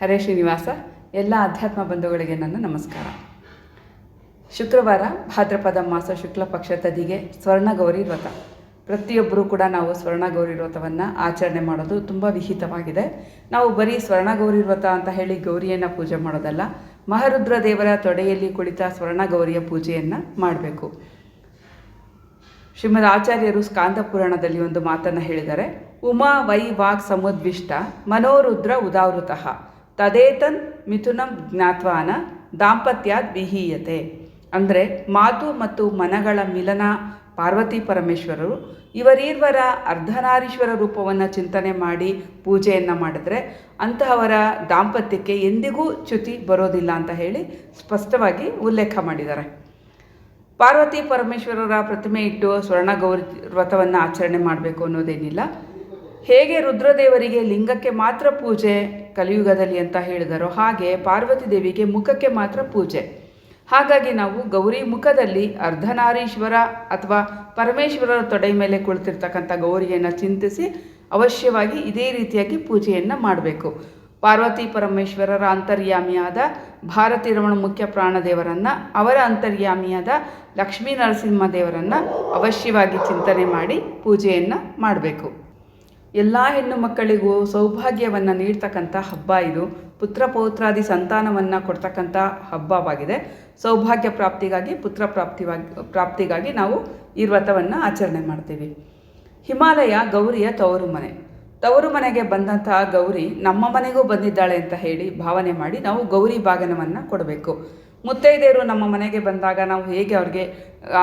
ಹರೇ ಶ್ರೀನಿವಾಸ, ಎಲ್ಲ ಅಧ್ಯಾತ್ಮ ಬಂಧುಗಳಿಗೆ ನನ್ನ ನಮಸ್ಕಾರ. ಶುಕ್ರವಾರ ಭಾದ್ರಪದ ಮಾಸ ಶುಕ್ಲ ಪಕ್ಷ ತದಿಗೆ ಸ್ವರ್ಣಗೌರಿ ವ್ರತ. ಪ್ರತಿಯೊಬ್ಬರೂ ಕೂಡ ನಾವು ಸ್ವರ್ಣಗೌರಿ ವ್ರತವನ್ನು ಆಚರಣೆ ಮಾಡೋದು ತುಂಬ ವಿಹಿತವಾಗಿದೆ. ನಾವು ಬರೀ ಸ್ವರ್ಣಗೌರಿ ವ್ರತ ಅಂತ ಹೇಳಿ ಗೌರಿಯನ್ನು ಪೂಜೆ ಮಾಡೋದಲ್ಲ, ಮಹಾರುದ್ರ ದೇವರ ತೊಡೆಯಲ್ಲಿ ಕುಳಿತ ಸ್ವರ್ಣಗೌರಿಯ ಪೂಜೆಯನ್ನು ಮಾಡಬೇಕು. ಶ್ರೀಮದ್ ಆಚಾರ್ಯರು ಸ್ಕಾಂದ ಪುರಾಣದಲ್ಲಿ ಒಂದು ಮಾತನ್ನು ಹೇಳಿದ್ದಾರೆ ಉಮಾ ವೈ ವಾಕ್ ಸಮುದ್ವಿಷ್ಟ ಮನೋರುದ್ರ ಉದಾವೃತಃ. ತದೇತನ್ ಮಿಥುನಂ ಜ್ಞಾತ್ವಾನ ದಾಂಪತ್ಯಾದ್ ವಿಹೀಯತೆ. ಅಂದರೆ ಮಾತು ಮತ್ತು ಮನಗಳ ಮಿಲನ ಪಾರ್ವತಿ ಪರಮೇಶ್ವರರು. ಇವರೀರ್ವರ ಅರ್ಧನಾರೀಶ್ವರ ರೂಪವನ್ನು ಚಿಂತನೆ ಮಾಡಿ ಪೂಜೆಯನ್ನು ಮಾಡಿದ್ರೆ ಅಂತಹವರ ದಾಂಪತ್ಯಕ್ಕೆ ಎಂದಿಗೂ ಚ್ಯುತಿ ಬರೋದಿಲ್ಲ ಅಂತ ಹೇಳಿ ಸ್ಪಷ್ಟವಾಗಿ ಉಲ್ಲೇಖ ಮಾಡಿದ್ದಾರೆ. ಪಾರ್ವತಿ ಪರಮೇಶ್ವರರ ಪ್ರತಿಮೆ ಇಟ್ಟು ಸ್ವರ್ಣ ಗೌರಿ ವ್ರತವನ್ನು ಆಚರಣೆ ಮಾಡಬೇಕು ಅನ್ನೋದೇನಿಲ್ಲ. ಹೇಗೆ ರುದ್ರದೇವರಿಗೆ ಲಿಂಗಕ್ಕೆ ಮಾತ್ರ ಪೂಜೆ ಕಲಿಯುಗದಲ್ಲಿ ಅಂತ ಹೇಳಿದರೋ ಹಾಗೆ ಪಾರ್ವತಿ ದೇವಿಗೆ ಮುಖಕ್ಕೆ ಮಾತ್ರ ಪೂಜೆ. ಹಾಗಾಗಿ ನಾವು ಗೌರಿ ಮುಖದಲ್ಲಿ ಅರ್ಧನಾರೀಶ್ವರ ಅಥವಾ ಪರಮೇಶ್ವರರ ತೊಡೆ ಮೇಲೆ ಕುಳಿತಿರ್ತಕ್ಕಂಥ ಗೌರಿಯನ್ನು ಚಿಂತಿಸಿ ಅವಶ್ಯವಾಗಿ ಇದೇ ರೀತಿಯಾಗಿ ಪೂಜೆಯನ್ನು ಮಾಡಬೇಕು. ಪಾರ್ವತಿ ಪರಮೇಶ್ವರರ ಅಂತರ್ಯಾಮಿಯಾದ ಭಾರತಿ ರಮಣ ಮುಖ್ಯ ಪ್ರಾಣದೇವರನ್ನು, ಅವರ ಅಂತರ್ಯಾಮಿಯಾದ ಲಕ್ಷ್ಮೀ ನರಸಿಂಹ ದೇವರನ್ನು ಅವಶ್ಯವಾಗಿ ಚಿಂತನೆ ಮಾಡಿ ಪೂಜೆಯನ್ನು ಮಾಡಬೇಕು. ಎಲ್ಲ ಹೆಣ್ಣು ಮಕ್ಕಳಿಗೂ ಸೌಭಾಗ್ಯವನ್ನು ನೀಡ್ತಕ್ಕಂಥ ಹಬ್ಬ ಇದು. ಪುತ್ರ ಪೌತ್ರಾದಿ ಸಂತಾನವನ್ನು ಕೊಡ್ತಕ್ಕಂಥ ಹಬ್ಬವಾಗಿದೆ. ಸೌಭಾಗ್ಯ ಪ್ರಾಪ್ತಿಗಾಗಿ, ಪುತ್ರ ಪ್ರಾಪ್ತಿವಾಗಿ, ಪ್ರಾಪ್ತಿಗಾಗಿ ನಾವು ಈ ವ್ರತವನ್ನು ಆಚರಣೆ ಮಾಡ್ತೀವಿ. ಹಿಮಾಲಯ ಗೌರಿಯ ತವರು ಮನೆ. ತವರು ಮನೆಗೆ ಬಂದಂತಹ ಗೌರಿ ನಮ್ಮ ಮನೆಗೂ ಬಂದಿದ್ದಾಳೆ ಅಂತ ಹೇಳಿ ಭಾವನೆ ಮಾಡಿ ನಾವು ಗೌರಿ ಭಾಗನವನ್ನು ಕೊಡಬೇಕು. ಮುತ್ತೈದೆಯರು ನಮ್ಮ ಮನೆಗೆ ಬಂದಾಗ ನಾವು ಹೇಗೆ ಅವ್ರಿಗೆ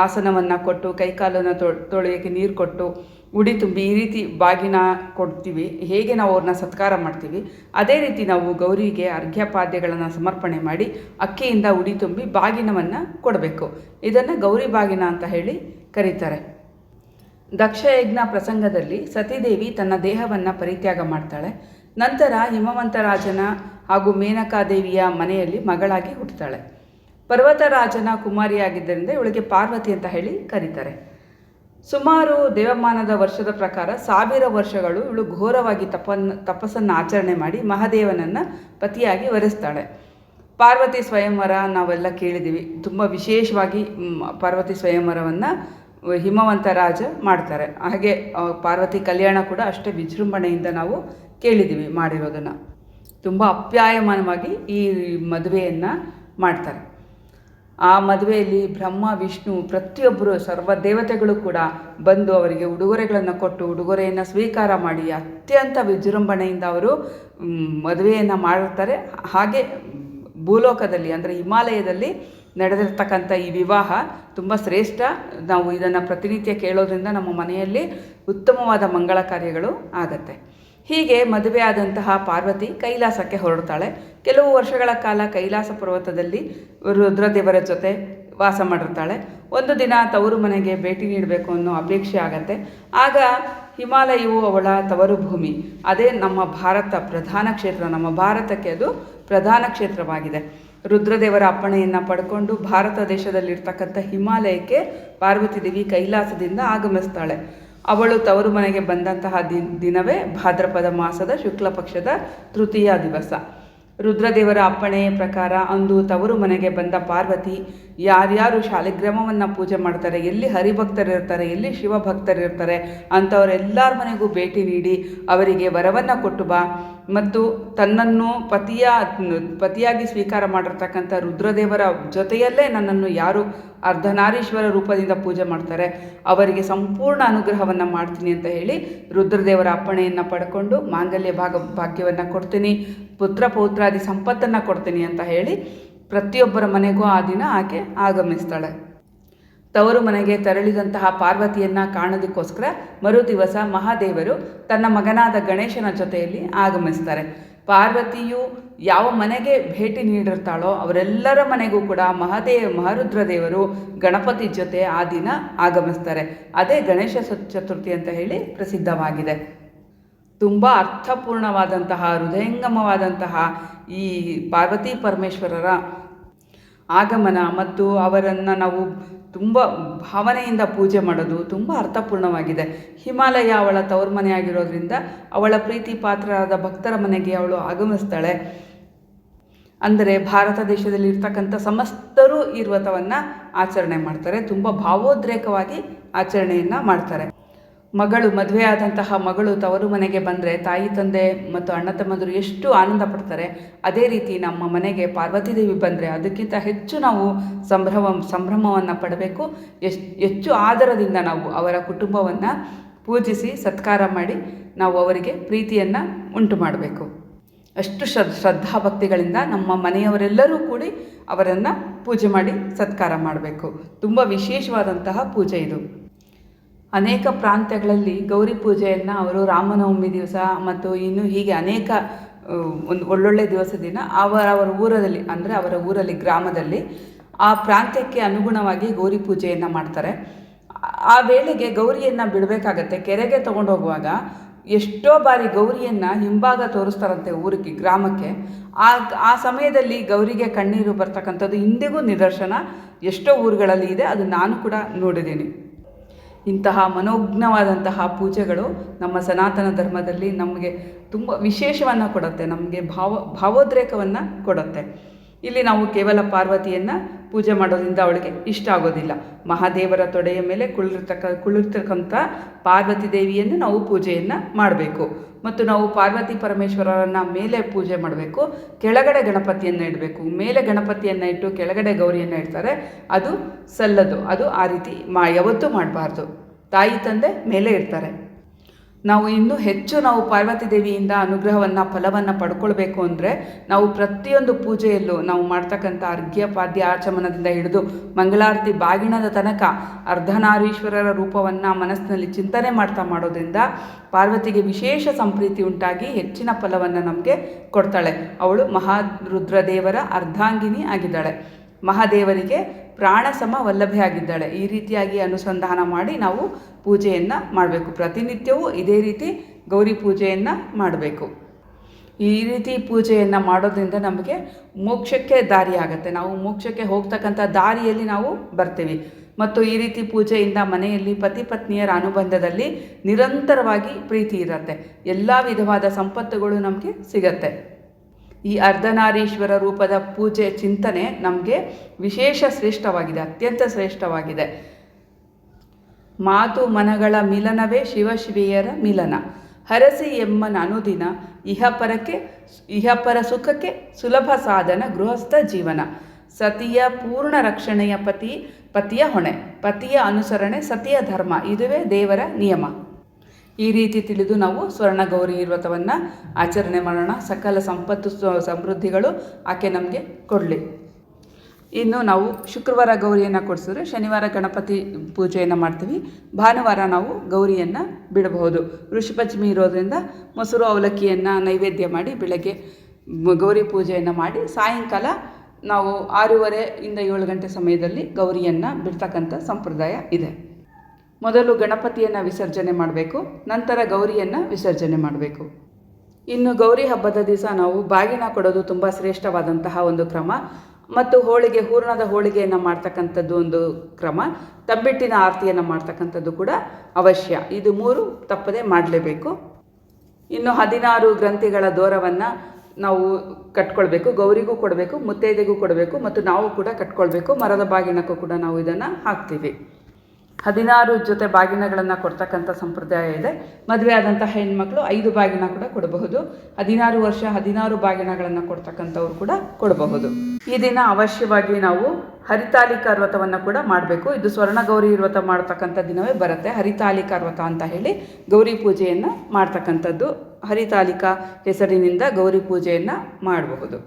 ಆಸನವನ್ನು ಕೊಟ್ಟು, ಕೈಕಾಲನ್ನು ತೊಳೆಯೋಕ್ಕೆ ನೀರು ಕೊಟ್ಟು ಉಡಿ ತುಂಬಿ ಈ ರೀತಿ ಬಾಗಿನ ಕೊಡ್ತೀವಿ, ಹೇಗೆ ನಾವು ಅವ್ರನ್ನ ಸತ್ಕಾರ ಮಾಡ್ತೀವಿ, ಅದೇ ರೀತಿ ನಾವು ಗೌರಿಗೆ ಅರ್ಘ್ಯಪಾದ್ಯಗಳನ್ನು ಸಮರ್ಪಣೆ ಮಾಡಿ ಅಕ್ಕಿಯಿಂದ ಉಡಿ ತುಂಬಿ ಬಾಗಿನವನ್ನು ಕೊಡಬೇಕು. ಇದನ್ನು ಗೌರಿ ಬಾಗಿನ ಅಂತ ಹೇಳಿ ಕರೀತಾರೆ. ದಕ್ಷಯಜ್ಞ ಪ್ರಸಂಗದಲ್ಲಿ ಸತೀದೇವಿ ತನ್ನ ದೇಹವನ್ನು ಪರಿತ್ಯಾಗ ಮಾಡ್ತಾಳೆ. ನಂತರ ಹಿಮವಂತರಾಜನ ಹಾಗೂ ಮೇನಕಾದೇವಿಯ ಮನೆಯಲ್ಲಿ ಮಗಳಾಗಿ ಹುಟ್ಟುತ್ತಾಳೆ ಪರ್ವತರಾಜನ ಕುಮಾರಿಯಾಗಿದ್ದರಿಂದ ಇವಳಿಗೆ ಪಾರ್ವತಿ ಅಂತ ಹೇಳಿ ಕರೀತಾರೆ. ಸುಮಾರು ದೇವಮಾನದ ವರ್ಷದ ಪ್ರಕಾರ ಸಾವಿರ ವರ್ಷಗಳು ಇವಳು ಘೋರವಾಗಿ ತಪನ್ನ ತಪಸ್ಸನ್ನು ಆಚರಣೆ ಮಾಡಿ ಮಹಾದೇವನನ್ನು ಪತಿಯಾಗಿ ವರೆಸ್ತಾಳೆ. ಪಾರ್ವತಿ ಸ್ವಯಂವರ ನಾವೆಲ್ಲ ಕೇಳಿದ್ದೀವಿ. ತುಂಬ ವಿಶೇಷವಾಗಿ ಪಾರ್ವತಿ ಸ್ವಯಂವರವನ್ನು ಹಿಮವಂತ ರಾಜ ಮಾಡ್ತಾರೆ. ಹಾಗೆ ಪಾರ್ವತಿ ಕಲ್ಯಾಣ ಕೂಡ ಅಷ್ಟೇ ವಿಜೃಂಭಣೆಯಿಂದ ನಾವು ಕೇಳಿದ್ದೀವಿ ಮಾಡಿರೋದನ್ನು. ತುಂಬ ಅಪ್ಯಾಯಮಾನವಾಗಿ ಈ ಮದುವೆಯನ್ನು ಮಾಡ್ತಾರೆ. ಆ ಮದುವೆಯಲ್ಲಿ ಬ್ರಹ್ಮ, ವಿಷ್ಣು ಪ್ರತಿಯೊಬ್ಬರು ಸರ್ವ ದೇವತೆಗಳು ಕೂಡ ಬಂದು ಅವರಿಗೆ ಉಡುಗೊರೆಗಳನ್ನು ಕೊಟ್ಟು ಉಡುಗೊರೆಯನ್ನು ಸ್ವೀಕಾರ ಮಾಡಿ ಅತ್ಯಂತ ವಿಜೃಂಭಣೆಯಿಂದ ಅವರು ಮದುವೆಯನ್ನು ಮಾಡಿರ್ತಾರೆ ಹಾಗೆ ಭೂಲೋಕದಲ್ಲಿ ಅಂದರೆ ಹಿಮಾಲಯದಲ್ಲಿ ನಡೆದಿರ್ತಕ್ಕಂಥ ಈ ವಿವಾಹ ತುಂಬ ಶ್ರೇಷ್ಠ. ನಾವು ಇದನ್ನು ಪ್ರತಿನಿತ್ಯ ಕೇಳೋದ್ರಿಂದ ನಮ್ಮ ಮನೆಯಲ್ಲಿ ಉತ್ತಮವಾದ ಮಂಗಳ ಕಾರ್ಯಗಳು ಆಗತ್ತೆ. ಹೀಗೆ ಮದುವೆಯಾದಂತಹ ಪಾರ್ವತಿ ಕೈಲಾಸಕ್ಕೆ ಹೊರಡ್ತಾಳೆ. ಕೆಲವು ವರ್ಷಗಳ ಕಾಲ ಕೈಲಾಸ ಪರ್ವತದಲ್ಲಿ ರುದ್ರದೇವರ ಜೊತೆ ವಾಸ ಮಾಡಿರ್ತಾಳೆ. ಒಂದು ದಿನ ತವರು ಮನೆಗೆ ಭೇಟಿ ನೀಡಬೇಕು ಅನ್ನೋ ಅಪೇಕ್ಷೆ ಆಗತ್ತೆ. ಆಗ ಹಿಮಾಲಯವು ಅವಳ ತವರು ಭೂಮಿ. ಅದೇ ನಮ್ಮ ಭಾರತ ಪ್ರಧಾನ ಕ್ಷೇತ್ರ. ನಮ್ಮ ಭಾರತಕ್ಕೆ ಅದು ಪ್ರಧಾನ ಕ್ಷೇತ್ರವಾಗಿದೆ. ರುದ್ರದೇವರ ಅಪ್ಪಣೆಯನ್ನು ಪಡ್ಕೊಂಡು ಭಾರತ ದೇಶದಲ್ಲಿರ್ತಕ್ಕಂಥ ಹಿಮಾಲಯಕ್ಕೆ ಪಾರ್ವತಿ ದೇವಿ ಕೈಲಾಸದಿಂದ ಆಗಮಿಸ್ತಾಳೆ. ಅವಳು ತವರು ಮನೆಗೆ ಬಂದಂತಹ ದಿನ ದಿನವೇ ಭಾದ್ರಪದ ಮಾಸದ ಶುಕ್ಲ ಪಕ್ಷದ ತೃತೀಯ ದಿವಸ. ರುದ್ರದೇವರ ಅಪ್ಪಣೆಯ ಪ್ರಕಾರ ಅಂದು ತವರು ಮನೆಗೆ ಬಂದ ಪಾರ್ವತಿ ಯಾರ್ಯಾರು ಶಾಲಿಗ್ರಾಮವನ್ನು ಪೂಜೆ ಮಾಡ್ತಾರೆ, ಎಲ್ಲಿ ಹರಿಭಕ್ತರಿರ್ತಾರೆ, ಎಲ್ಲಿ ಶಿವಭಕ್ತರಿರ್ತಾರೆ ಅಂಥವರೆಲ್ಲರ ಮನೆಗೂ ಭೇಟಿ ನೀಡಿ ಅವರಿಗೆ ವರವನ್ನು ಕೊಟ್ಟು ಬಾ ಮತ್ತು ತನ್ನನ್ನು ಪತಿಯ ಪತಿಯಾಗಿ ಸ್ವೀಕಾರ ಮಾಡಿರ್ತಕ್ಕಂಥ ರುದ್ರದೇವರ ಜೊತೆಯಲ್ಲೇ ನನ್ನನ್ನು ಯಾರು ಅರ್ಧನಾರೀಶ್ವರ ರೂಪದಿಂದ ಪೂಜೆ ಮಾಡ್ತಾರೆ, ಅವರಿಗೆ ಸಂಪೂರ್ಣ ಅನುಗ್ರಹವನ್ನು ಮಾಡ್ತೀನಿ ಅಂತ ಹೇಳಿ ರುದ್ರದೇವರ ಅಪ್ಪಣೆಯನ್ನು ಪಡ್ಕೊಂಡು ಮಾಂಗಲ್ಯ ಭಾಗ, ಭಾಗ್ಯವನ್ನು ಕೊಡ್ತೀನಿ, ಪುತ್ರ ಪೌತ್ರಾದಿ ಸಂಪತ್ತನ್ನು ಕೊಡ್ತೀನಿ ಅಂತ ಹೇಳಿ ಪ್ರತಿಯೊಬ್ಬರ ಮನೆಗೂ ಆ ದಿನ ಆಕೆ ಆಗಮಿಸ್ತಾಳೆ. ತವರು ಮನೆಗೆ ತೆರಳಿದಂತಹ ಪಾರ್ವತಿಯನ್ನು ಕಾಣೋದಕ್ಕೋಸ್ಕರ ಮರು ದಿವಸ ಮಹಾದೇವರು ತನ್ನ ಮಗನಾದ ಗಣೇಶನ ಜೊತೆಯಲ್ಲಿ ಆಗಮಿಸ್ತಾರೆ. ಪಾರ್ವತಿಯು ಯಾವ ಮನೆಗೆ ಭೇಟಿ ನೀಡಿರ್ತಾಳೋ ಅವರೆಲ್ಲರ ಮನೆಗೂ ಕೂಡ ಮಹಾದೇವ ಮಹಾರುದ್ರ ದೇವರು ಗಣಪತಿ ಜೊತೆ ಆ ದಿನ ಆಗಮಿಸ್ತಾರೆ. ಅದೇ ಗಣೇಶ ಚತುರ್ಥಿ ಅಂತ ಹೇಳಿ ಪ್ರಸಿದ್ಧವಾಗಿದೆ. ತುಂಬ ಅರ್ಥಪೂರ್ಣವಾದಂತಹ, ಹೃದಯಂಗಮವಾದಂತಹ ಈ ಪಾರ್ವತಿ ಪರಮೇಶ್ವರರ ಆಗಮನ ಮತ್ತು ಅವರನ್ನು ನಾವು ತುಂಬ ಭಾವನೆಯಿಂದ ಪೂಜೆ ಮಾಡೋದು ತುಂಬ ಅರ್ಥಪೂರ್ಣವಾಗಿದೆ. ಹಿಮಾಲಯ ಅವಳ ತವರು ಮನೆ ಆಗಿರೋದ್ರಿಂದ ಅವಳ ಪ್ರೀತಿ ಪಾತ್ರರಾದ ಭಕ್ತರ ಮನೆಗೆ ಅವಳು ಆಗಮಿಸ್ತಾಳೆ. ಅಂದರೆ ಭಾರತ ದೇಶದಲ್ಲಿ ಇರ್ತಕ್ಕಂಥ ಸಮಸ್ತರು ಈ ಆಚರಣೆ ಮಾಡ್ತಾರೆ. ತುಂಬ ಭಾವೋದ್ರೇಕವಾಗಿ ಆಚರಣೆಯನ್ನು ಮಾಡ್ತಾರೆ. ಮಗಳು ಮದುವೆಯಾದಂತಹ ಮಗಳು ತವರು ಮನೆಗೆ ಬಂದರೆ, ತಾಯಿ, ತಂದೆ ಮತ್ತು ಅಣ್ಣ, ತಮ್ಮಂದರು ಎಷ್ಟು ಆನಂದ ಪಡ್ತಾರೆ, ಅದೇ ರೀತಿ ನಮ್ಮ ಮನೆಗೆ ಪಾರ್ವತಿ ದೇವಿ ಬಂದರೆ ಅದಕ್ಕಿಂತ ಹೆಚ್ಚು ನಾವು ಸಂಭ್ರಮ, ಸಂಭ್ರಮವನ್ನು ಪಡಬೇಕು. ಎಷ್ಟು ಹೆಚ್ಚು ಆದರದಿಂದ ನಾವು ಅವರ ಕುಟುಂಬವನ್ನು ಪೂಜಿಸಿ, ಸತ್ಕಾರ ಮಾಡಿ ನಾವು ಅವರಿಗೆ ಪ್ರೀತಿಯನ್ನು ಉಂಟು ಮಾಡಬೇಕು. ಅಷ್ಟು ಶ್ರದ್, ಶ್ರದ್ಧಾಭಕ್ತಿಗಳಿಂದ ನಮ್ಮ ಮನೆಯವರೆಲ್ಲರೂ ಕೂಡಿ ಅವರನ್ನು ಪೂಜೆ ಮಾಡಿ, ಸತ್ಕಾರ ಮಾಡಬೇಕು. ತುಂಬ ವಿಶೇಷವಾದಂತಹ ಪೂಜೆ ಇದು. ಅನೇಕ ಪ್ರಾಂತ್ಯಗಳಲ್ಲಿ ಗೌರಿ ಪೂಜೆಯನ್ನು ಅವರು ರಾಮನವಮಿ ದಿವಸ ಮತ್ತು ಇನ್ನು ಹೀಗೆ ಅನೇಕ ಒಂದು ಒಳ್ಳೊಳ್ಳೆ ದಿವಸ ದಿನ ಅವರ ಅವರ ಊರಲ್ಲಿ, ಅಂದರೆ ಅವರ ಊರಲ್ಲಿ, ಗ್ರಾಮದಲ್ಲಿ ಆ ಪ್ರಾಂತ್ಯಕ್ಕೆ ಅನುಗುಣವಾಗಿ ಗೌರಿ ಪೂಜೆಯನ್ನು ಮಾಡ್ತಾರೆ. ಆ- ವೇಳೆಗೆ ಗೌರಿಯನ್ನು ಬಿಡಬೇಕಾಗತ್ತೆ. ಕೆರೆಗೆ ತಗೊಂಡೋಗುವಾಗ ಎಷ್ಟೋ ಬಾರಿ ಗೌರಿಯನ್ನು ಹಿಂಭಾಗ ತೋರಿಸ್ತಾರಂತೆ ಊರಿಗೆ, ಗ್ರಾಮಕ್ಕೆ. ಆ ಆ ಸಮಯದಲ್ಲಿ ಗೌರಿಗೆ ಕಣ್ಣೀರು ಬರ್ತಕ್ಕಂಥದ್ದು ಇಂದಿಗೂ ನಿದರ್ಶನ. ಎಷ್ಟೋ ಊರುಗಳಲ್ಲಿ ಇದೆ, ಅದು ನಾನು ಕೂಡ ನೋಡಿದ್ದೀನಿ. ಇಂತಹ ಮನೋಜ್ಞವಾದಂತಹ ಪೂಜೆಗಳು ನಮ್ಮ ಸನಾತನ ಧರ್ಮದಲ್ಲಿ ನಮಗೆ ತುಂಬ ವಿಶೇಷವನ್ನು ಕೊಡುತ್ತೆ ನಮಗೆ ಭಾವ ಭಾವೋದ್ರೇಕವನ್ನು ಕೊಡುತ್ತೆ. ಇಲ್ಲಿ ನಾವು ಕೇವಲ ಪಾರ್ವತಿಯನ್ನು ಪೂಜೆ ಮಾಡೋದ್ರಿಂದ ಅವಳಿಗೆ ಇಷ್ಟ ಆಗೋದಿಲ್ಲ. ಮಹಾದೇವರ ತೊಡೆಯ ಮೇಲೆ ಕುಳಿರ್ತಕ್ಕ ಕುಳಿರ್ತಕ್ಕಂಥ ಪಾರ್ವತಿ ದೇವಿಯನ್ನು ನಾವು ಪೂಜೆಯನ್ನು ಮಾಡಬೇಕು. ಮತ್ತು ನಾವು ಪಾರ್ವತಿ ಪರಮೇಶ್ವರರನ್ನು ಮೇಲೆ ಪೂಜೆ ಮಾಡಬೇಕು. ಕೆಳಗಡೆ ಗಣಪತಿಯನ್ನು ಇಡಬೇಕು. ಮೇಲೆ ಗಣಪತಿಯನ್ನು ಇಟ್ಟು ಕೆಳಗಡೆ ಗೌರಿಯನ್ನು ಇಡ್ತಾರೆ. ಅದು ಸಲ್ಲದು. ಅದು ಆ ರೀತಿ ಮಾ ಯಾವತ್ತೂ ಮಾಡಬಾರ್ದು. ತಾಯಿ, ತಂದೆ ಮೇಲೆ ಇರ್ತಾರೆ ನಾವು ಇನ್ನೂ ಹೆಚ್ಚು ನಾವು ಪಾರ್ವತಿ ದೇವಿಯಿಂದ ಅನುಗ್ರಹವನ್ನು, ಫಲವನ್ನು ಪಡ್ಕೊಳ್ಬೇಕು ಅಂದರೆ ನಾವು ಪ್ರತಿಯೊಂದು ಪೂಜೆಯಲ್ಲೂ ನಾವು ಮಾಡ್ತಕ್ಕಂಥ ಅರ್ಘ್ಯ ಪಾದ್ಯ ಆಚಮನದಿಂದ ಹಿಡಿದು ಮಂಗಳಾರತಿ ಬಾಗಿಣದ ತನಕ ಅರ್ಧನಾರೀಶ್ವರರ ರೂಪವನ್ನು ಮನಸ್ಸಿನಲ್ಲಿ ಚಿಂತನೆ ಮಾಡ್ತಾ ಮಾಡೋದ್ರಿಂದ ಪಾರ್ವತಿಗೆ ವಿಶೇಷ ಸಂಪ್ರೀತಿ ಉಂಟಾಗಿ ಹೆಚ್ಚಿನ ಫಲವನ್ನು ನಮಗೆ ಕೊಡ್ತಾಳೆ. ಅವಳು ಮಹಾರುದ್ರದೇವರ ಅರ್ಧಾಂಗಿನಿ ಆಗಿದ್ದಾಳೆ. ಮಹಾದೇವರಿಗೆ ಪ್ರಾಣ ಸಮ ವಲ್ಲಭೆ ಆಗಿದ್ದಾಳೆ. ಈ ರೀತಿಯಾಗಿ ಅನುಸಂಧಾನ ಮಾಡಿ ನಾವು ಪೂಜೆಯನ್ನು ಮಾಡಬೇಕು. ಪ್ರತಿನಿತ್ಯವೂ ಇದೇ ರೀತಿ ಗೌರಿ ಪೂಜೆಯನ್ನು ಮಾಡಬೇಕು. ಈ ರೀತಿ ಪೂಜೆಯನ್ನು ಮಾಡೋದ್ರಿಂದ ನಮಗೆ ಮೋಕ್ಷಕ್ಕೆ ದಾರಿ ಆಗುತ್ತೆ ನಾವು ಮೋಕ್ಷಕ್ಕೆ ಹೋಗ್ತಕ್ಕಂಥ ದಾರಿಯಲ್ಲಿ ನಾವು ಬರ್ತೀವಿ. ಮತ್ತು ಈ ರೀತಿ ಪೂಜೆಯಿಂದ ಮನೆಯಲ್ಲಿ ಪತಿ ಪತ್ನಿಯರ ಅನುಬಂಧದಲ್ಲಿ ನಿರಂತರವಾಗಿ ಪ್ರೀತಿ ಇರುತ್ತೆ. ಎಲ್ಲ ವಿಧವಾದ ಸಂಪತ್ತುಗಳು ನಮಗೆ ಸಿಗತ್ತೆ. ಈ ಅರ್ಧನಾರೀಶ್ವರ ರೂಪದ ಪೂಜೆ ಚಿಂತನೆ ನಮಗೆ ವಿಶೇಷ ಶ್ರೇಷ್ಠವಾಗಿದೆ, ಅತ್ಯಂತ ಶ್ರೇಷ್ಠವಾಗಿದೆ. ಮಾತು ಮನಗಳ ಮಿಲನವೇ ಶಿವಶಿವೆಯರ ಮಿಲನ. ಹರಸಿ ಎಮ್ಮನ ಅನುದಿನ, ಇಹಪರಕ್ಕೆ ಇಹಪರ ಸುಖಕ್ಕೆ ಸುಲಭ ಸಾಧನ ಗೃಹಸ್ಥ ಜೀವನ. ಸತಿಯ ಪೂರ್ಣ ರಕ್ಷಣೆಯ ಪತಿ, ಪತಿಯ ಹೊಣೆ, ಪತಿಯ ಅನುಸರಣೆ ಸತಿಯ ಧರ್ಮ, ಇದುವೇ ದೇವರ ನಿಯಮ. ಈ ರೀತಿ ತಿಳಿದು ನಾವು ಸ್ವರ್ಣ ಗೌರಿ ವ್ರತವನ್ನು ಆಚರಣೆ ಮಾಡೋಣ. ಸಕಲ ಸಂಪತ್ತು ಸಮೃದ್ಧಿಗಳು ಆಕೆ ನಮಗೆ ಕೊಡಲಿ. ಇನ್ನು ನಾವು ಶುಕ್ರವಾರ ಗೌರಿಯನ್ನು ಕೊಡಿಸಿದ್ರೆ ಶನಿವಾರ ಗಣಪತಿ ಪೂಜೆಯನ್ನು ಮಾಡ್ತೀವಿ. ಭಾನುವಾರ ನಾವು ಗೌರಿಯನ್ನು ಬಿಡಬಹುದು. ಋಷಿಪಂಚಮಿ ಇರೋದರಿಂದ ಮೊಸರು ಅವಲಕ್ಕಿಯನ್ನು ನೈವೇದ್ಯ ಮಾಡಿ ಬೆಳಗ್ಗೆ ಗೌರಿ ಪೂಜೆಯನ್ನು ಮಾಡಿ ಸಾಯಂಕಾಲ ನಾವು ಆರೂವರೆ ಇಂದ ಏಳು ಗಂಟೆ ಸಮಯದಲ್ಲಿ ಗೌರಿಯನ್ನು ಬಿಡ್ತಕ್ಕಂಥ ಸಂಪ್ರದಾಯ ಇದೆ. ಮೊದಲು ಗಣಪತಿಯನ್ನು ವಿಸರ್ಜನೆ ಮಾಡಬೇಕು, ನಂತರ ಗೌರಿಯನ್ನು ವಿಸರ್ಜನೆ ಮಾಡಬೇಕು. ಇನ್ನು ಗೌರಿ ಹಬ್ಬದ ದಿವಸ ನಾವು ಬಾಗಿನ ಕೊಡೋದು ತುಂಬ ಶ್ರೇಷ್ಠವಾದಂತಹ ಒಂದು ಕ್ರಮ. ಮತ್ತು ಹೋಳಿಗೆ, ಹೂರ್ಣದ ಹೋಳಿಗೆಯನ್ನು ಮಾಡ್ತಕ್ಕಂಥದ್ದು ಒಂದು ಕ್ರಮ. ತಬ್ಬಿಟ್ಟಿನ ಆರತಿಯನ್ನು ಮಾಡ್ತಕ್ಕಂಥದ್ದು ಕೂಡ ಅವಶ್ಯ. ಇದು ಮೂರು ತಪ್ಪದೆ ಮಾಡಲೇಬೇಕು. ಇನ್ನು ಹದಿನಾರು ಗ್ರಂಥಿಗಳ ದೋರವನ್ನು ನಾವು ಕಟ್ಕೊಳ್ಬೇಕು. ಗೌರಿಗೂ ಕೊಡಬೇಕು, ಮುತ್ತೈದೆಗೂ ಕೊಡಬೇಕು ಮತ್ತು ನಾವು ಕೂಡ ಕಟ್ಕೊಳ್ಬೇಕು. ಮರದ ಬಾಗಿನಕ್ಕೂ ಕೂಡ ನಾವು ಇದನ್ನು ಹಾಕ್ತೀವಿ. ಹದಿನಾರು ಜೊತೆ ಬಾಗಿನಗಳನ್ನು ಕೊಡ್ತಕ್ಕಂಥ ಸಂಪ್ರದಾಯ ಇದೆ. ಮದುವೆ ಆದಂಥ ಹೆಣ್ಮಕ್ಳು ಐದು ಬಾಗಿನ ಕೂಡ ಕೊಡಬಹುದು. ಹದಿನಾರು ವರ್ಷ ಹದಿನಾರು ಬಾಗಿನಗಳನ್ನು ಕೊಡ್ತಕ್ಕಂಥವ್ರು ಕೂಡ ಕೊಡಬಹುದು. ಈ ದಿನ ಅವಶ್ಯವಾಗಿ ನಾವು ಹರಿತಾಲಿಕಾ ವ್ರತವನ್ನು ಕೂಡ ಮಾಡಬೇಕು. ಇದು ಸ್ವರ್ಣ ಗೌರಿ ವ್ರತ ಮಾಡ್ತಕ್ಕಂಥ ದಿನವೇ ಬರುತ್ತೆ. ಹರಿತಾಲಿಕ ವ್ರತ ಅಂತ ಹೇಳಿ ಗೌರಿ ಪೂಜೆಯನ್ನು ಮಾಡ್ತಕ್ಕಂಥದ್ದು. ಹರಿತಾಲಿಕಾ ಹೆಸರಿನಿಂದ ಗೌರಿ ಪೂಜೆಯನ್ನು ಮಾಡಬಹುದು.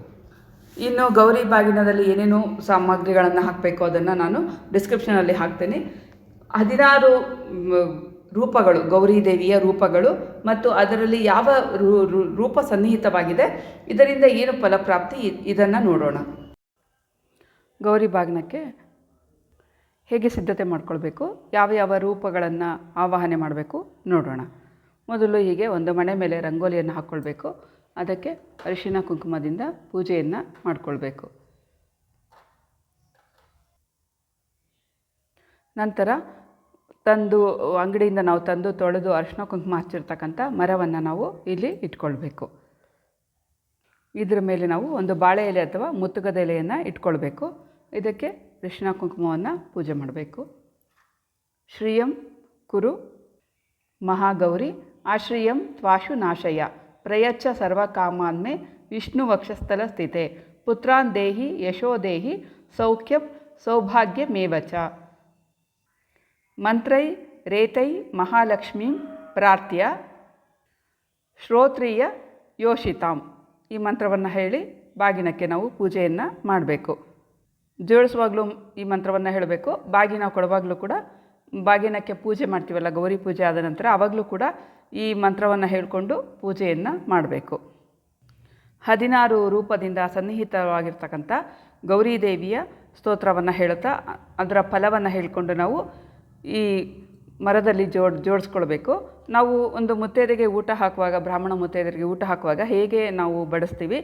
ಇನ್ನು ಗೌರಿ ಬಾಗಿನದಲ್ಲಿ ಏನೇನು ಸಾಮಗ್ರಿಗಳನ್ನು ಹಾಕಬೇಕು ಅದನ್ನು ನಾನು ಡಿಸ್ಕ್ರಿಪ್ಷನಲ್ಲಿ ಹಾಕ್ತೇನೆ. ಹದಿನಾರು ರೂಪಗಳು, ಗೌರಿ ದೇವಿಯ ರೂಪಗಳು ಮತ್ತು ಅದರಲ್ಲಿ ಯಾವ ರೂಪ ಸನ್ನಿಹಿತವಾಗಿದೆ, ಇದರಿಂದ ಏನು ಫಲಪ್ರಾಪ್ತಿ, ಇದನ್ನು ನೋಡೋಣ. ಗೌರಿ ಭಾಗನಕ್ಕೆ ಹೇಗೆ ಸಿದ್ಧತೆ ಮಾಡ್ಕೊಳ್ಬೇಕು? ಯಾವ ಯಾವ ರೂಪಗಳನ್ನು ಆವಾಹನೆ ಮಾಡಬೇಕು? ನೋಡೋಣ. ಮೊದಲು ಹೀಗೆ ಒಂದು ಮಣೆ ಮೇಲೆ ರಂಗೋಲಿಯನ್ನು ಹಾಕ್ಕೊಳ್ಬೇಕು ಅದಕ್ಕೆ ಅರಿಶಿನ ಕುಂಕುಮದಿಂದ ಪೂಜೆಯನ್ನು ಮಾಡಿಕೊಳ್ಬೇಕು. ನಂತರ ತಂದು, ಅಂಗಡಿಯಿಂದ ನಾವು ತಂದು ತೊಳೆದು ಅರಿಶಿನ ಕುಂಕುಮ ಹಚ್ಚಿರ್ತಕ್ಕಂಥ ಮರವನ್ನು ನಾವು ಇಲ್ಲಿ ಇಟ್ಕೊಳ್ಬೇಕು. ಇದರ ಮೇಲೆ ನಾವು ಒಂದು ಬಾಳೆ ಎಲೆ ಅಥವಾ ಮುತ್ತುಗದ ಎಲೆಯನ್ನು ಇಟ್ಕೊಳ್ಬೇಕು. ಇದಕ್ಕೆ ಅರಿಶಿನ ಕುಂಕುಮವನ್ನು ಪೂಜೆ ಮಾಡಬೇಕು. ಶ್ರೀಯಂ ಕುರು ಮಹಾಗೌರಿ ಆಶ್ರಿಯಂ ತ್ವಾಶು ನಾಶಯ ಪ್ರಯಚ್ಛ ಸರ್ವಕಾಮಾನ್ಮೆ ವಿಷ್ಣು ವಕ್ಷಸ್ಥಲ ಸ್ಥಿತೆ ಪುತ್ರಾನ್ ದೇಹಿ ಯಶೋ ದೇಹಿ ಸೌಖ್ಯಂ ಸೌಭಾಗ್ಯಮೇವಚ. ಮಂತ್ರೈ ರೇತೈ ಮಹಾಲಕ್ಷ್ಮೀಂ ಪ್ರಾರ್ಥ್ಯ ಶ್ರೋತ್ರಿಯ ಯೋಷಿತಾಂ. ಈ ಮಂತ್ರವನ್ನು ಹೇಳಿ ಬಾಗಿನಕ್ಕೆ ನಾವು ಪೂಜೆಯನ್ನು ಮಾಡಬೇಕು. ಜೋಡಿಸುವಾಗಲೂ ಈ ಮಂತ್ರವನ್ನು ಹೇಳಬೇಕು. ಬಾಗಿನ ಕೊಡುವಾಗಲೂ ಕೂಡ ಬಾಗಿನಕ್ಕೆ ಪೂಜೆ ಮಾಡ್ತೀವಲ್ಲ, ಗೌರಿ ಪೂಜೆ ಆದ ನಂತರ ಆವಾಗಲೂ ಕೂಡ ಈ ಮಂತ್ರವನ್ನು ಹೇಳಿಕೊಂಡು ಪೂಜೆಯನ್ನು ಮಾಡಬೇಕು. ಹದಿನಾರು ರೂಪದಿಂದ ಸನ್ನಿಹಿತವಾಗಿರ್ತಕ್ಕಂಥ ಗೌರಿ ದೇವಿಯ ಸ್ತೋತ್ರವನ್ನು ಹೇಳುತ್ತಾ ಅದರ ಫಲವನ್ನು ಹೇಳಿಕೊಂಡು ನಾವು ಈ ಮರದಲ್ಲಿ ಜೋಡ್ ಜೋಡಿಸ್ಕೊಳ್ಬೇಕು. ನಾವು ಒಂದು ಮುತ್ತೈದೆಗೆ ಊಟ ಹಾಕುವಾಗ, ಬ್ರಾಹ್ಮಣ ಮುತ್ತೈದೆಗೆ ಊಟ ಹಾಕುವಾಗ ಹೇಗೆ ನಾವು ಬಡಿಸ್ತೀವಿ?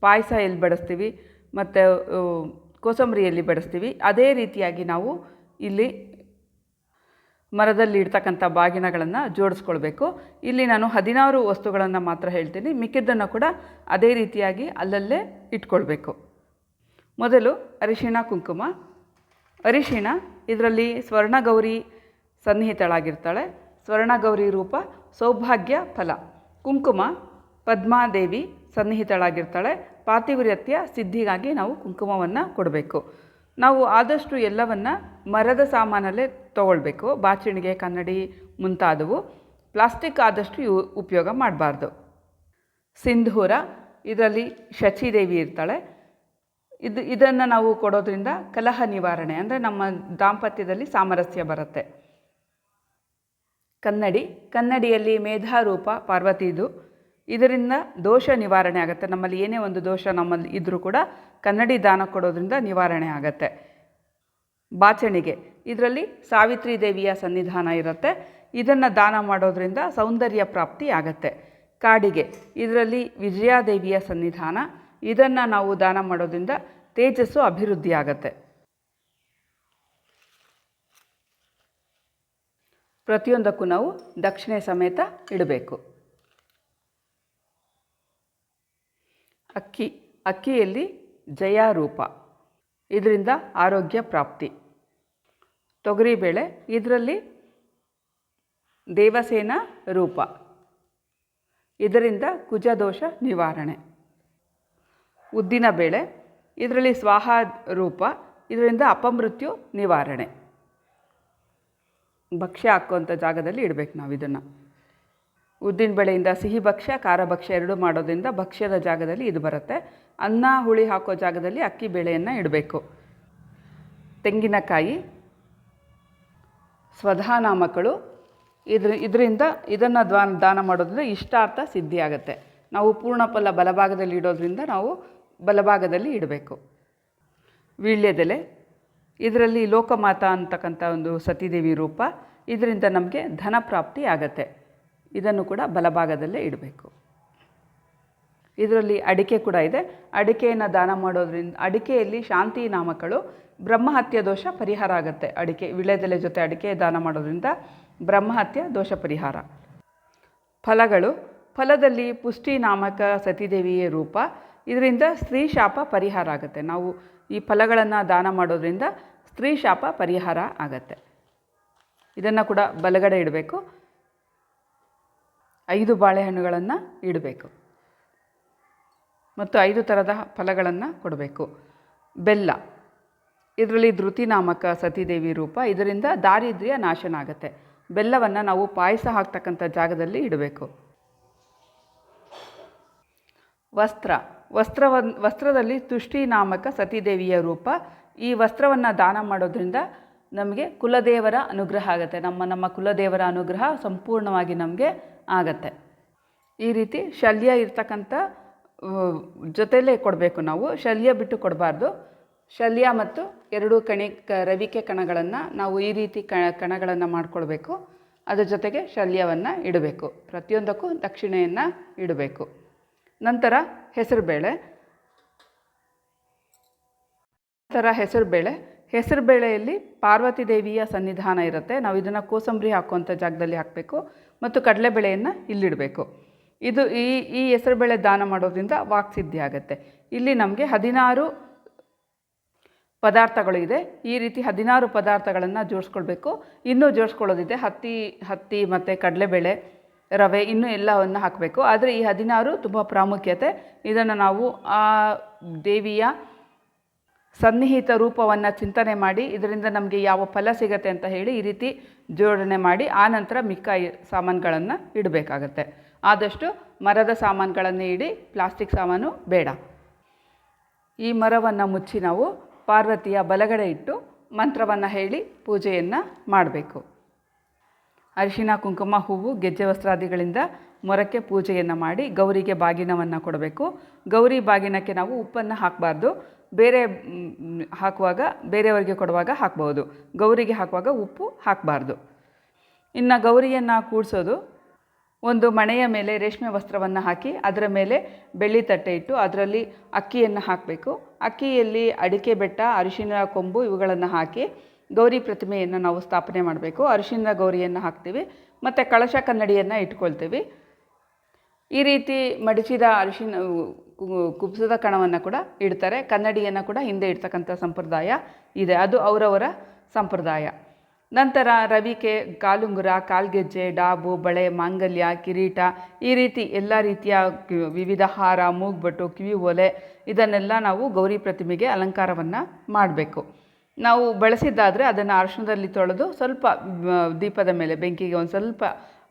ಪಾಯಸ ಎಲ್ಲಿ ಬಡಿಸ್ತೀವಿ? ಮತ್ತು ಕೋಸಂಬರಿಯಲ್ಲಿ ಬಡಿಸ್ತೀವಿ? ಅದೇ ರೀತಿಯಾಗಿ ನಾವು ಇಲ್ಲಿ ಮರದಲ್ಲಿ ಇಡ್ತಕ್ಕಂಥ ಬಾಗಿನಗಳನ್ನು ಜೋಡಿಸ್ಕೊಳ್ಬೇಕು. ಇಲ್ಲಿ ನಾನು ಹದಿನಾರು ವಸ್ತುಗಳನ್ನು ಮಾತ್ರ ಹೇಳ್ತೀನಿ. ಮಿಕ್ಕಿದ್ದನ್ನು ಕೂಡ ಅದೇ ರೀತಿಯಾಗಿ ಅಲ್ಲಲ್ಲೇ ಇಟ್ಕೊಳ್ಬೇಕು. ಮೊದಲು ಅರಿಶಿಣ, ಕುಂಕುಮ. ಅರಿಶಿಣ, ಇದರಲ್ಲಿ ಸ್ವರ್ಣಗೌರಿ ಸನ್ನಿಹಿತಳಾಗಿರ್ತಾಳೆ. ಸ್ವರ್ಣಗೌರಿ ರೂಪ, ಸೌಭಾಗ್ಯ, ಫಲ. ಕುಂಕುಮ, ಪದ್ಮಾದೇವಿ ಸನ್ನಿಹಿತಳಾಗಿರ್ತಾಳೆ. ಪಾತಿವ್ರತ್ಯ ಸಿದ್ಧಿಗಾಗಿ ನಾವು ಕುಂಕುಮವನ್ನು ಕೊಡಬೇಕು. ನಾವು ಆದಷ್ಟು ಎಲ್ಲವನ್ನು ಮರದ ಸಾಮಾನಲ್ಲೇ ತಗೊಳ್ಬೇಕು. ಬಾಚಣಿಗೆ ಕನ್ನಡಿ ಮುಂತಾದವು. ಪ್ಲಾಸ್ಟಿಕ್ ಆದಷ್ಟು ಯು, ಉಪಯೋಗ ಮಾಡಬಾರ್ದು. ಸಿಂಧೂರ, ಇದರಲ್ಲಿ ಶಚಿದೇವಿ ಇರ್ತಾಳೆ. ಇದು, ಇದನ್ನು ನಾವು ಕೊಡೋದ್ರಿಂದ ಕಲಹ ನಿವಾರಣೆ, ಅಂದರೆ ನಮ್ಮ ದಾಂಪತ್ಯದಲ್ಲಿ ಸಾಮರಸ್ಯ ಬರುತ್ತೆ. ಕನ್ನಡಿ. ಕನ್ನಡಿಯಲ್ಲಿ ಮೇಧಾರೂಪ ಪಾರ್ವತಿದು ಇದರಿಂದ ದೋಷ ನಿವಾರಣೆ ಆಗುತ್ತೆ. ನಮ್ಮಲ್ಲಿ ಏನೇ ಒಂದು ದೋಷ ನಮ್ಮಲ್ಲಿ ಇದ್ದರೂ ಕೂಡ ಕನ್ನಡಿ ದಾನ ಕೊಡೋದ್ರಿಂದ ನಿವಾರಣೆ ಆಗುತ್ತೆ. ಬಾಚಣಿಗೆ. ಇದರಲ್ಲಿ ಸಾವಿತ್ರಿ ದೇವಿಯ ಸನ್ನಿಧಾನ ಇರುತ್ತೆ. ಇದನ್ನು ದಾನ ಮಾಡೋದ್ರಿಂದ ಸೌಂದರ್ಯ ಪ್ರಾಪ್ತಿ ಆಗತ್ತೆ. ಕಾಡಿಗೆ. ಇದರಲ್ಲಿ ವಿಜಯಾದೇವಿಯ ಸನ್ನಿಧಾನ. ಇದನ್ನು ನಾವು ದಾನ ಮಾಡೋದ್ರಿಂದ ತೇಜಸ್ಸು ಅಭಿವೃದ್ಧಿ ಆಗತ್ತೆ. ಪ್ರತಿಯೊಂದಕ್ಕೂ ನಾವು ದಕ್ಷಿಣೆ ಸಮೇತ ಇಡಬೇಕು. ಅಕ್ಕಿ, ಅಕ್ಕಿಯಲ್ಲಿ ಜಯಾರೂಪ, ಇದರಿಂದ ಆರೋಗ್ಯ ಪ್ರಾಪ್ತಿ. ತೊಗರಿಬೇಳೆ ಇದರಲ್ಲಿ ದೇವಸೇನ ರೂಪ, ಇದರಿಂದ ಕುಜದೋಷ ನಿವಾರಣೆ. ಉದ್ದಿನ ಬೇಳೆ, ಇದರಲ್ಲಿ ಸ್ವಾಹ ರೂಪ, ಇದರಿಂದ ಅಪಮೃತ್ಯು ನಿವಾರಣೆ. ಭಕ್ಷ್ಯ ಹಾಕುವಂಥ ಜಾಗದಲ್ಲಿ ಇಡಬೇಕು ನಾವು ಇದನ್ನು. ಉದ್ದಿನ ಬೇಳೆಯಿಂದ ಸಿಹಿ ಭಕ್ಷ್ಯ, ಖಾರ ಭಕ್ಷ್ಯ ಎರಡೂ ಮಾಡೋದ್ರಿಂದ ಭಕ್ಷ್ಯದ ಜಾಗದಲ್ಲಿ ಇದು ಬರುತ್ತೆ. ಅನ್ನ, ಹುಳಿ ಹಾಕೋ ಜಾಗದಲ್ಲಿ ಅಕ್ಕಿ ಬೇಳೆಯನ್ನು ಇಡಬೇಕು. ತೆಂಗಿನಕಾಯಿ ಸ್ವಧಾನಾಮಕಳು ಇದ್ರ, ಇದರಿಂದ ಇದನ್ನು ದಾನ ದಾನ ಮಾಡೋದ್ರಿಂದ ಇಷ್ಟಾರ್ಥ ಸಿದ್ಧಿಯಾಗುತ್ತೆ ನಾವು ಪೂರ್ಣಫಲ ಬಲಭಾಗದಲ್ಲಿ ಇಡೋದ್ರಿಂದ ನಾವು ಬಲಭಾಗದಲ್ಲಿ ಇಡಬೇಕು. ವೀಳ್ಯದೆಲೆ ಇದರಲ್ಲಿ ಲೋಕಮಾತಾ ಅಂತಕ್ಕಂಥ ಒಂದು ಸತೀದೇವಿ ರೂಪ, ಇದರಿಂದ ನಮಗೆ ಧನ ಪ್ರಾಪ್ತಿ ಆಗತ್ತೆ. ಇದನ್ನು ಕೂಡ ಬಲಭಾಗದಲ್ಲೇ ಇಡಬೇಕು. ಇದರಲ್ಲಿ ಅಡಿಕೆ ಕೂಡ ಇದೆ. ಅಡಿಕೆಯನ್ನು ದಾನ ಮಾಡೋದ್ರಿಂದ, ಅಡಿಕೆಯಲ್ಲಿ ಶಾಂತಿ ನಾಮಕಗಳು ಬ್ರಹ್ಮಹತ್ಯ ದೋಷ ಪರಿಹಾರ ಆಗುತ್ತೆ. ಅಡಿಕೆ ವಿಳೆದೆಲೆ ಜೊತೆ ಅಡಿಕೆ ದಾನ ಮಾಡೋದ್ರಿಂದ ಬ್ರಹ್ಮಹತ್ಯ ದೋಷ ಪರಿಹಾರ. ಫಲಗಳು, ಫಲದಲ್ಲಿ ಪುಷ್ಟಿ ನಾಮಕ ಸತೀದೇವಿಯ ರೂಪ ಇದರಿಂದ ಸ್ತ್ರೀ ಶಾಪ ಪರಿಹಾರ ಆಗುತ್ತೆ. ನಾವು ಈ ಫಲಗಳನ್ನು ದಾನ ಮಾಡೋದ್ರಿಂದ ಸ್ತ್ರೀ ಶಾಪ ಪರಿಹಾರ ಆಗತ್ತೆ. ಇದನ್ನು ಕೂಡ ಬಲಗಡೆ ಇಡಬೇಕು. ಐದು ಬಾಳೆಹಣ್ಣುಗಳನ್ನು ಇಡಬೇಕು. ಮತ್ತು ಐದು ಥರದ ಫಲಗಳನ್ನು ಕೊಡಬೇಕು. ಬೆಲ್ಲ. ಇದರಲ್ಲಿ ಧೃತಿ ನಾಮಕ ಸತೀದೇವಿ ರೂಪ. ಇದರಿಂದ ದಾರಿದ್ರ್ಯ ನಾಶನ ಆಗುತ್ತೆ. ಬೆಲ್ಲವನ್ನು ನಾವು ಪಾಯಸ ಹಾಕ್ತಕ್ಕಂಥ ಜಾಗದಲ್ಲಿ ಇಡಬೇಕು. ವಸ್ತ್ರ. ವಸ್ತ್ರವನ್, ವಸ್ತ್ರದಲ್ಲಿ ತುಷ್ಟಿ ನಾಮಕ ಸತೀದೇವಿಯ ರೂಪ. ಈ ವಸ್ತ್ರವನ್ನು ದಾನ ಮಾಡೋದ್ರಿಂದ ನಮಗೆ ಕುಲದೇವರ ಅನುಗ್ರಹ ಆಗುತ್ತೆ. ನಮ್ಮ ನಮ್ಮ ಕುಲದೇವರ ಅನುಗ್ರಹ ಸಂಪೂರ್ಣವಾಗಿ ನಮಗೆ ಆಗತ್ತೆ. ಈ ರೀತಿ ಶಲ್ಯ ಇರ್ತಕ್ಕಂಥ ಜೊತೆಯಲ್ಲೇ ಕೊಡಬೇಕು ನಾವು. ಶಲ್ಯ ಬಿಟ್ಟು ಕೊಡಬಾರ್ದು. ಶಲ್ಯ ಮತ್ತು ಎರಡು ಕಣಿ, ಕ, ರವಿಕೆ ಕಣಗಳನ್ನು ನಾವು ಈ ರೀತಿ ಕ, ಕಣಗಳನ್ನು ಮಾಡಿಕೊಳ್ಬೇಕು. ಅದರ ಜೊತೆಗೆ ಶಲ್ಯವನ್ನು ಇಡಬೇಕು. ಪ್ರತಿಯೊಂದಕ್ಕೂ ದಕ್ಷಿಣೆಯನ್ನು ಇಡಬೇಕು. ನಂತರ ಹೆಸರುಬೇಳೆ ನಂತರ ಹೆಸರುಬೇಳೆ ಹೆಸರುಬೇಳೆಯಲ್ಲಿ ಪಾರ್ವತಿ ದೇವಿಯ ಸನ್ನಿಧಾನ ಇರುತ್ತೆ. ನಾವು ಇದನ್ನು ಕೋಸಂಬರಿ ಹಾಕುವಂಥ ಜಾಗದಲ್ಲಿ ಹಾಕಬೇಕು ಮತ್ತು ಕಡಲೆಬೇಳೆಯನ್ನು ಇಲ್ಲಿಡಬೇಕು. ಇದು ಈ ಈ ಹೆಸರುಬೇಳೆ ದಾನ ಮಾಡೋದ್ರಿಂದ ವಾಕ್ಸಿದ್ಧಿ ಆಗುತ್ತೆ. ಇಲ್ಲಿ ನಮಗೆ ಹದಿನಾರು ಪದಾರ್ಥಗಳು ಇದೆ. ಈ ರೀತಿ ಹದಿನಾರು ಪದಾರ್ಥಗಳನ್ನು ಜೋಡಿಸ್ಕೊಳ್ಬೇಕು. ಇನ್ನೂ ಜೋಡಿಸ್ಕೊಳ್ಳೋದಿದೆ. ಹತ್ತಿ ಹತ್ತಿ ಮತ್ತು ಕಡಲೆಬೇಳೆ ರವೆ ಇನ್ನೂ ಎಲ್ಲವನ್ನು ಹಾಕಬೇಕು. ಆದರೆ ಈ ಹದಿನಾರು ತುಂಬ ಪ್ರಾಮುಖ್ಯತೆ. ಇದನ್ನು ನಾವು ಆ ದೇವಿಯ ಸನ್ನಿಹಿತ ರೂಪವನ್ನು ಚಿಂತನೆ ಮಾಡಿ, ಇದರಿಂದ ನಮಗೆ ಯಾವ ಫಲ ಸಿಗತ್ತೆ ಅಂತ ಹೇಳಿ ಈ ರೀತಿ ಜೋಡಣೆ ಮಾಡಿ ಆನಂತರ ಮಿಕ್ಕ ಈ ಸಾಮಾನುಗಳನ್ನು ಇಡಬೇಕಾಗತ್ತೆ. ಆದಷ್ಟು ಮರದ ಸಾಮಾನುಗಳನ್ನು ಇಡಿ, ಪ್ಲಾಸ್ಟಿಕ್ ಸಾಮಾನು ಬೇಡ. ಈ ಮರವನ್ನು ಮುಚ್ಚಿ ನಾವು ಪಾರ್ವತಿಯ ಬಲಗಡೆ ಇಟ್ಟು ಮಂತ್ರವನ್ನು ಹೇಳಿ ಪೂಜೆಯನ್ನು ಮಾಡಬೇಕು. ಅರಿಶಿನ ಕುಂಕುಮ, ಹೂವು, ಗೆಜ್ಜೆ ವಸ್ತ್ರಾದಿಗಳಿಂದ ಮೊರಕ್ಕೆ ಪೂಜೆಯನ್ನು ಮಾಡಿ ಗೌರಿಗೆ ಬಾಗಿನವನ್ನು ಕೊಡಬೇಕು. ಗೌರಿ ಬಾಗಿನಕ್ಕೆ ನಾವು ಉಪ್ಪನ್ನು ಹಾಕಬಾರ್ದು. ಬೇರೆ ಹಾಕುವಾಗ, ಬೇರೆಯವರಿಗೆ ಕೊಡುವಾಗ ಹಾಕ್ಬೋದು ಗೌರಿಗೆ ಹಾಕುವಾಗ ಉಪ್ಪು ಹಾಕಬಾರ್ದು. ಇನ್ನು ಗೌರಿಯನ್ನು ಕೂಡಿಸೋದು, ಒಂದು ಮಣೆಯ ಮೇಲೆ ರೇಷ್ಮೆ ವಸ್ತ್ರವನ್ನು ಹಾಕಿ, ಅದರ ಮೇಲೆ ಬೆಳ್ಳಿ ತಟ್ಟೆ ಇಟ್ಟು ಅದರಲ್ಲಿ ಅಕ್ಕಿಯನ್ನು ಹಾಕಬೇಕು. ಅಕ್ಕಿಯಲ್ಲಿ ಅಡಿಕೆ ಬೆಟ್ಟ ಅರಿಶಿನ ಕೊಂಬು ಇವುಗಳನ್ನು ಹಾಕಿ ಗೌರಿ ಪ್ರತಿಮೆಯನ್ನು ನಾವು ಸ್ಥಾಪನೆ ಮಾಡಬೇಕು, ಅರಿಶಿನ ಗೌರಿಯನ್ನು ಹಾಕ್ತೀವಿ, ಮತ್ತು ಕಳಶ ಕನ್ನಡಿಯನ್ನು ಇಟ್ಕೊಳ್ತೀವಿ. ಈ ರೀತಿ ಮಡಿಸಿದ ಅರಿಶಿನ ಕುಬ್ಸದ ಕಣವನ್ನು ಕೂಡ ಇಡ್ತಾರೆ, ಕನ್ನಡಿಯನ್ನು ಕೂಡ ಹಿಂದೆ ಇಡ್ತಕ್ಕಂಥ ಸಂಪ್ರದಾಯ ಇದೆ, ಅದು ಅವರವರ ಸಂಪ್ರದಾಯ. ನಂತರ ರವಿಕೆ, ಕಾಲುಂಗುರ, ಕಾಲ್ಗೆಜ್ಜೆ, ಡಾಬು, ಬಳೆ, ಮಾಂಗಲ್ಯ, ಕಿರೀಟ, ಈ ರೀತಿ ಎಲ್ಲ ರೀತಿಯ ವಿವಿಧ ಹಾರ, ಮೂಗ್ಬಟ್ಟು, ಕಿವಿ ಒಲೆ, ಇದನ್ನೆಲ್ಲ ನಾವು ಗೌರಿ ಪ್ರತಿಮೆಗೆ ಅಲಂಕಾರವನ್ನು ಮಾಡಬೇಕು. ನಾವು ಬಳಸಿದ್ದಾದರೆ ಅದನ್ನು ಅರಶಿನದಲ್ಲಿ ತೊಳೆದು ಸ್ವಲ್ಪ ದೀಪದ ಮೇಲೆ ಬೆಂಕಿಗೆ ಒಂದು ಸ್ವಲ್ಪ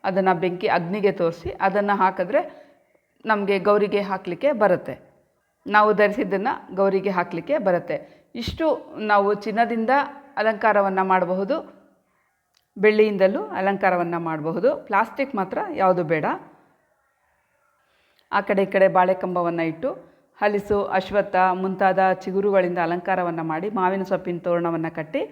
ಅದನ್ನು ಬೆಂಕಿ ಅಗ್ನಿಗೆ ತೋರಿಸಿ ಅದನ್ನು ಹಾಕಿದ್ರೆ ನಮಗೆ ಗೌರಿಗೆ ಹಾಕಲಿಕ್ಕೆ ಬರುತ್ತೆ. ನಾವು ಧರಿಸಿದ್ದನ್ನು ಗೌರಿಗೆ ಹಾಕಲಿಕ್ಕೆ ಬರುತ್ತೆ. ಇಷ್ಟು ನಾವು ಚಿನ್ನದಿಂದ ಅಲಂಕಾರವನ್ನು ಮಾಡಬಹುದು. ಬೆಳ್ಳಿಯಿಂದಲೂ ಅಲಂಕಾರವನ್ನು ಮಾಡಬಹುದು. ಪ್ಲಾಸ್ಟಿಕ್ ಮಾತ್ರ ಯಾವುದು ಬೇಡ. ಆ ಕಡೆ ಈ ಕಡೆ ಬಾಳೆಕಂಬವನ್ನು ಇಟ್ಟು ಹಲಿಸು, ಅಶ್ವತ್ಥ ಮುಂತಾದ ಚಿಗುರುಗಳಿಂದ ಅಲಂಕಾರವನ್ನು ಮಾಡಿ ಮಾವಿನ ಸೊಪ್ಪಿನ ತೋರಣವನ್ನು ಕಟ್ಟಿ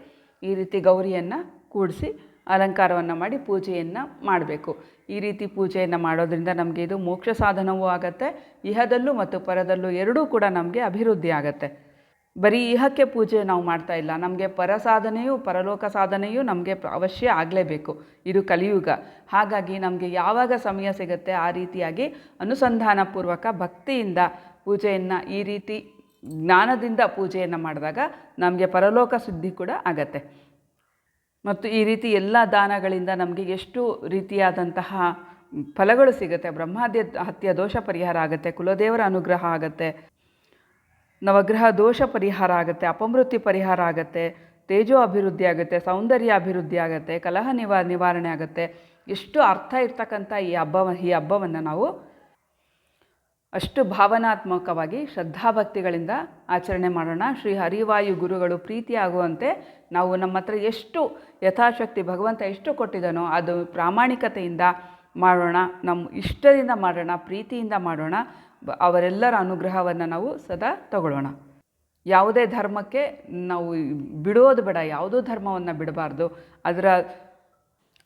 ಈ ರೀತಿ ಗೌರಿಯನ್ನು ಕೂಡಿಸಿ ಅಲಂಕಾರವನ್ನು ಮಾಡಿ ಪೂಜೆಯನ್ನು ಮಾಡಬೇಕು. ಈ ರೀತಿ ಪೂಜೆಯನ್ನು ಮಾಡೋದ್ರಿಂದ ನಮಗೆ ಇದು ಮೋಕ್ಷ ಸಾಧನವೂ ಆಗುತ್ತೆ, ಇಹದಲ್ಲೂ ಮತ್ತು ಪರದಲ್ಲೂ ಎರಡೂ ಕೂಡ ನಮಗೆ ಅಭಿವೃದ್ಧಿ ಆಗುತ್ತೆ. ಬರೀ ಇಹಕ್ಕೆ ಪೂಜೆ ನಾವು ಮಾಡ್ತಾ ಇಲ್ಲ, ನಮಗೆ ಪರ ಸಾಧನೆಯೂ ಪರಲೋಕ ಸಾಧನೆಯೂ ನಮಗೆ ಅವಶ್ಯ ಆಗಲೇಬೇಕು, ಇದು ಕಲಿಯುಗ. ಹಾಗಾಗಿ ನಮಗೆ ಯಾವಾಗ ಸಮಯ ಸಿಗುತ್ತೆ ಆ ರೀತಿಯಾಗಿ ಅನುಸಂಧಾನಪೂರ್ವಕ ಭಕ್ತಿಯಿಂದ ಪೂಜೆಯನ್ನು ಈ ರೀತಿ ಜ್ಞಾನದಿಂದ ಪೂಜೆಯನ್ನು ಮಾಡಿದಾಗ ನಮಗೆ ಪರಲೋಕ ಸುದ್ದಿ ಕೂಡ ಆಗತ್ತೆ. ಮತ್ತು ಈ ರೀತಿ ಎಲ್ಲ ದಾನಗಳಿಂದ ನಮಗೆ ಎಷ್ಟು ರೀತಿಯಾದಂತಹ ಫಲಗಳು ಸಿಗುತ್ತೆ, ಬ್ರಹ್ಮಾದ್ಯ ಹತ್ಯ ದೋಷ ಪರಿಹಾರ ಆಗುತ್ತೆ, ಕುಲದೇವರ ಅನುಗ್ರಹ ಆಗುತ್ತೆ, ನವಗ್ರಹ ದೋಷ ಪರಿಹಾರ ಆಗುತ್ತೆ, ಅಪಮೃತ್ಯು ಪರಿಹಾರ ಆಗುತ್ತೆ, ತೇಜೋ ಅಭಿವೃದ್ಧಿ ಆಗುತ್ತೆ, ಸೌಂದರ್ಯ ಅಭಿವೃದ್ಧಿ ಆಗುತ್ತೆ, ಕಲಹ ನಿವಾ, ನಿವಾರಣೆ ಆಗುತ್ತೆ. ಎಷ್ಟು ಅರ್ಥ ಇರ್ತಕ್ಕಂಥ ಈ ಹಬ್ಬ ಈ ಹಬ್ಬವನ್ನು ನಾವು ಅಷ್ಟು ಭಾವನಾತ್ಮಕವಾಗಿ ಶ್ರದ್ಧಾಭಕ್ತಿಗಳಿಂದ ಆಚರಣೆ ಮಾಡೋಣ. ಶ್ರೀ ಹರಿವಾಯು ಗುರುಗಳು ಪ್ರೀತಿಯಾಗುವಂತೆ ನಾವು ನಮ್ಮ ಹತ್ರ ಎಷ್ಟು ಯಥಾಶಕ್ತಿ, ಭಗವಂತ ಎಷ್ಟು ಕೊಟ್ಟಿದ್ದಾನೋ ಅದು ಪ್ರಾಮಾಣಿಕತೆಯಿಂದ ಮಾಡೋಣ. ನಮ್ಮ ಇಷ್ಟದಿಂದ ಮಾಡೋಣ, ಪ್ರೀತಿಯಿಂದ ಮಾಡೋಣ. ಅವರೆಲ್ಲರ ಅನುಗ್ರಹವನ್ನು ನಾವು ಸದಾ ತಗೊಳ್ಳೋಣ. ಯಾವುದೇ ಧರ್ಮಕ್ಕೆ ನಾವು ಬಿಡೋದು ಬೇಡ, ಯಾವುದೂ ಧರ್ಮವನ್ನು ಬಿಡಬಾರ್ದು. ಅದರ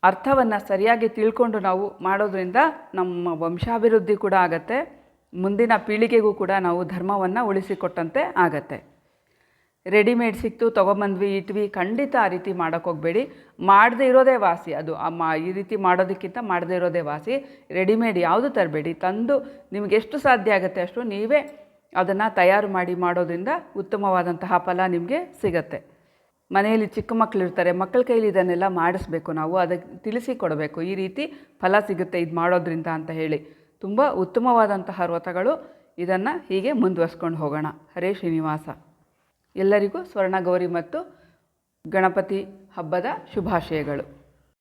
ಅರ್ಥವನ್ನು ಸರಿಯಾಗಿ ತಿಳ್ಕೊಂಡು ನಾವು ಮಾಡೋದ್ರಿಂದ ನಮ್ಮ ವಂಶಾಭಿವೃದ್ಧಿ ಕೂಡ ಆಗತ್ತೆ. ಮುಂದಿನ ಪೀಳಿಗೆಗೂ ಕೂಡ ನಾವು ಧರ್ಮವನ್ನು ಉಳಿಸಿಕೊಟ್ಟಂತೆ ಆಗತ್ತೆ. ರೆಡಿಮೇಡ್ ಸಿಕ್ತು, ತೊಗೊಂಬಂದ್ವಿ, ಇಟ್ವಿ, ಖಂಡಿತ ಆ ರೀತಿ ಮಾಡೋಕ್ಕೆ ಹೋಗಬೇಡಿ. ಮಾಡದೇ ಇರೋದೇ ವಾಸಿ, ಅದು ಮಾ, ಈ ರೀತಿ ಮಾಡೋದಕ್ಕಿಂತ ಮಾಡದೇ ಇರೋದೇ ವಾಸಿ. ರೆಡಿಮೇಡ್ ಯಾವುದು ತರಬೇಡಿ, ತಂದು ನಿಮಗೆ ಎಷ್ಟು ಸಾಧ್ಯ ಆಗುತ್ತೆ ಅಷ್ಟು ನೀವೇ ಅದನ್ನು ತಯಾರು ಮಾಡಿ ಮಾಡೋದ್ರಿಂದ ಉತ್ತಮವಾದಂತಹ ಫಲ ನಿಮಗೆ ಸಿಗತ್ತೆ. ಮನೆಯಲ್ಲಿ ಚಿಕ್ಕ ಮಕ್ಕಳು ಇರ್ತಾರೆ ಮಕ್ಕಳ ಕೈಲಿ ಇದನ್ನೆಲ್ಲ ಮಾಡಿಸ್ಬೇಕು ನಾವು, ಅದಕ್ಕೆ ತಿಳಿಸಿ ಕೊಡಬೇಕು, ಈ ರೀತಿ ಫಲ ಸಿಗುತ್ತೆ ಇದು ಮಾಡೋದ್ರಿಂದ ಅಂತ ಹೇಳಿ. ತುಂಬ ಉತ್ತಮವಾದಂತಹ ವ್ರತಗಳು ಇದನ್ನು ಹೀಗೆ ಮುಂದುವರ್ಸ್ಕೊಂಡು ಹೋಗೋಣ. ಹರೇ ಶ್ರೀನಿವಾಸ. ಎಲ್ಲರಿಗೂ ಸ್ವರ್ಣ ಗೌರಿ ಮತ್ತು ಗಣಪತಿ ಹಬ್ಬದ ಶುಭಾಶಯಗಳು.